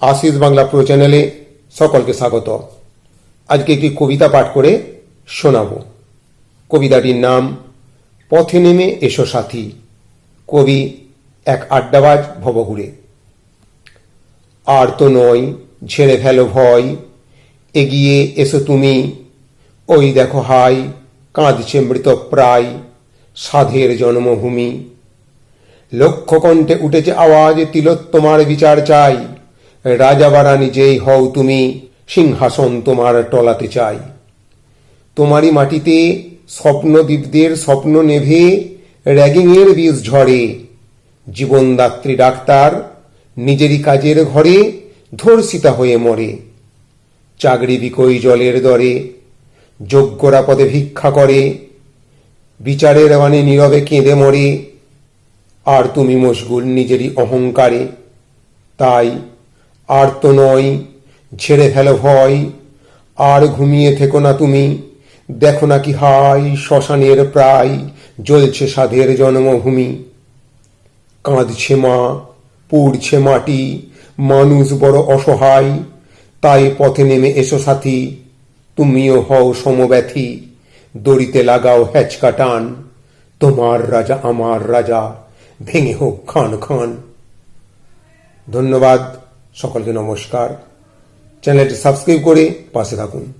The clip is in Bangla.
আশিস বাংলা প্রো চ্যানেলে সকলকে স্বাগত। আজকে একটি কবিতা পাঠ করে শোনাব। কবিতাটির নাম, পথে নেমে এসো সাথী। কবি এক আড্ডাবাজ ভবঘুরে। আর তো নয়, ঝেড়ে ফেলো ভয়। এগিয়ে এসো তুমি। ওই দেখো হাই, কাঁদছে মৃত প্রায় সাধের জন্মভূমি। লক্ষ কণ্ঠে উঠেছে আওয়াজ, তিলোত্তমার বিচার চাই। রাজা বা রানী যেই হও তুমি, সিংহাসন তোমার টলাতে চাই। তোমারই মাটিতে স্বপ্নদীপদের স্বপ্ন নেভে, র্যাগিংয়ের বীজ ঝরে। জীবনদাত্রী ডাক্তার নিজেরই কাজের ঘরে, ধর্ষিতা হয়ে মরে। চাকরি বিকই জলের দরে, যোগ্যরা পদে ভিক্ষা করে। বিচারের মানে নীরবে কেঁদে মরে। আর তুমি মশগুল নিজেরই অহংকারে। তাই আর তো নয়, ঝেড়ে ফেলো ভয়। আর ঘুমিয়ে থেকো না তুমি। দেখো না কি হাই শ্মশানের প্রায় জ্বলছে সাধের জন্মভূমি। কাঁদছে মা, পুড়ছে মাটি, মানুষ বড় অসহায়। তাই পথে নেমে এসো সাথী, তুমিও হও সমব্যথী। দড়িতে লাগাও হ্যাচকা টান, তোমার রাজা আমার রাজা, ভেঙে হোক খান খান। ধন্যবাদ। সকলকে নমস্কার। চ্যানেলটি সাবস্ক্রাইব করে পাশে থাকুন।